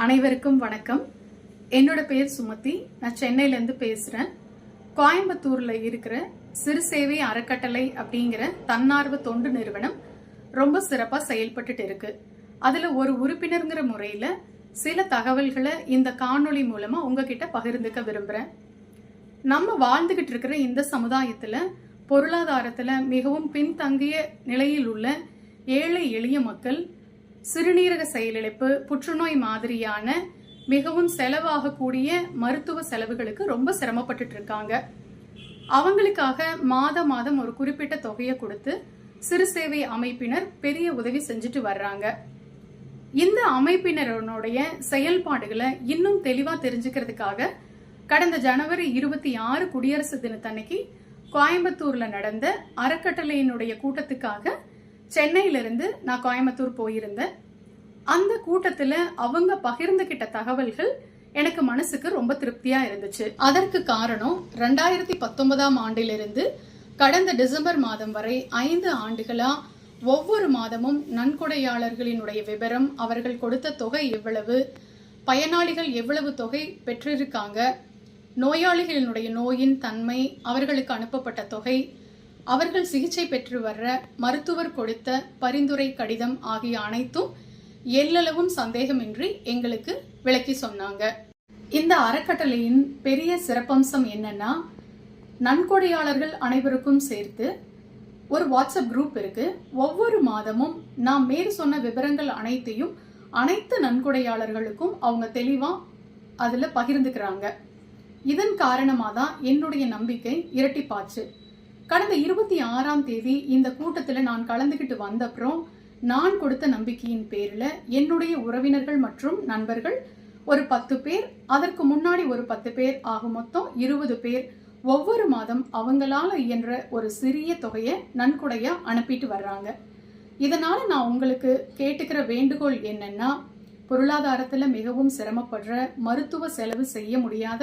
அனைவருக்கும் வணக்கம். என்னோட பேர் சுமதி. நான் சென்னையிலேருந்து பேசுகிறேன் கோயம்புத்தூரில் இருக்கிற சிறு சேவை அறக்கட்டளை அப்படிங்கிற தன்னார்வ தொண்டு நிறுவனம் ரொம்ப சிறப்பாக செயல்பட்டுட்டு இருக்கு. அதில் ஒரு உறுப்பினருங்கிற முறையில் சில தகவல்களை இந்த காணொளி மூலமாக உங்ககிட்ட பகிர்ந்துக்க விரும்புகிறேன் நம்ம வாழ்ந்துகிட்டு இருக்கிற இந்த சமுதாயத்தில் பொருளாதாரத்தில் மிகவும் பின்தங்கிய நிலையில் உள்ள ஏழை எளிய மக்கள் சிறுநீரக செயலிழப்பு புற்றுநோய் மாதிரியான மிகவும் செலவாகக்கூடிய மருத்துவ செலவுகளுக்கு ரொம்ப சிரமப்பட்டுட்டு இருக்காங்க அவங்களுக்காக மாத மாதம் ஒரு குறிப்பிட்ட தொகையை கொடுத்து சிறு சேவை அமைப்பினர் பெரிய உதவி செஞ்சுட்டு வர்றாங்க. இந்த அமைப்பினருடைய செயல்பாடுகளை இன்னும் தெளிவா தெரிஞ்சுக்கிறதுக்காக கடந்த ஜனவரி இருபத்தி ஆறு குடியரசு தினத்தன்னைக்கு கோயம்புத்தூர்ல நடந்த அறக்கட்டளையினுடைய கூட்டத்துக்காக சென்னையிலிருந்து நான் கோயம்புத்தூர் போயிருந்தேன். அந்த கூட்டத்தில் அவங்க பகிர்ந்துகிட்ட தகவல்கள் எனக்கு மனசுக்கு ரொம்ப திருப்தியா இருந்துச்சு. அதற்கு காரணம் ரெண்டாயிரத்தி பத்தொன்பதாம் ஆண்டிலிருந்து கடந்த டிசம்பர் மாதம் வரை ஐந்து ஆண்டுகளா ஒவ்வொரு மாதமும் நன்கொடையாளர்களினுடைய விவரம் அவர்கள் கொடுத்த தொகை எவ்வளவு பயனாளிகள் எவ்வளவு தொகை பெற்றிருக்காங்க நோயாளிகளினுடைய நோயின் தன்மை அவர்களுக்கு அனுப்பப்பட்ட தொகை அவர்கள் சிகிச்சை பெற்று வர்ற மருத்துவர் கொடுத்த பரிந்துரை கடிதம் ஆகிய அனைத்தும் எல்லளவும் சந்தேகமின்றி எங்களுக்கு விளக்கி சொன்னாங்க. இந்த அறக்கட்டளையின் பெரிய சிறப்பம்சம் என்னன்னா நன்கொடையாளர்கள் அனைவருக்கும் சேர்த்து ஒரு வாட்ஸ்அப் குரூப் இருக்கு. ஒவ்வொரு மாதமும் நான் மேற் சொன்ன விவரங்கள் அனைத்தையும் அனைத்து நன்கொடையாளர்களுக்கும் அவங்க தெளிவா அதுல பகிர்ந்துக்கிறாங்க. இதன் காரணமாக தான் என்னுடைய நம்பிக்கை இரட்டிப்பாச்சு. கடந்த இருபத்தி ஆறாம் தேதி இந்த கூட்டத்தில் நான் கலந்துக்கிட்டு வந்தப்புறம் நான் கொடுத்த நம்பிக்கையின் பேரில் என்னுடைய உறவினர்கள் மற்றும் நண்பர்கள் ஒரு பத்து பேர் அதற்கு முன்னாடி ஒரு பத்து பேர் ஆக மொத்தம் இருபது பேர் ஒவ்வொரு மாதம் அவங்களால இயன்ற ஒரு சிறிய தொகையை நன்கொடையா அனுப்பிட்டு வர்றாங்க. இதனால நான் உங்களுக்கு கேட்டுக்கிற வேண்டுகோள் என்னன்னா பொருளாதாரத்தில் மிகவும் சிரமப்படுற மருத்துவ செலவு செய்ய முடியாத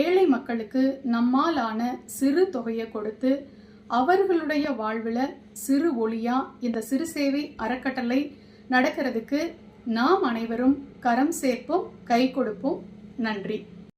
ஏழை மக்களுக்கு நம்மாலான சிறு தொகையை கொடுத்து அவர்களுடைய வாழ்வில் சிறு ஒளியா இந்த சிறு சேவை அறக்கட்டளை நடக்கிறதுக்கு நாம் அனைவரும் கரம் சேர்ப்போம் கை கொடுப்போம். நன்றி.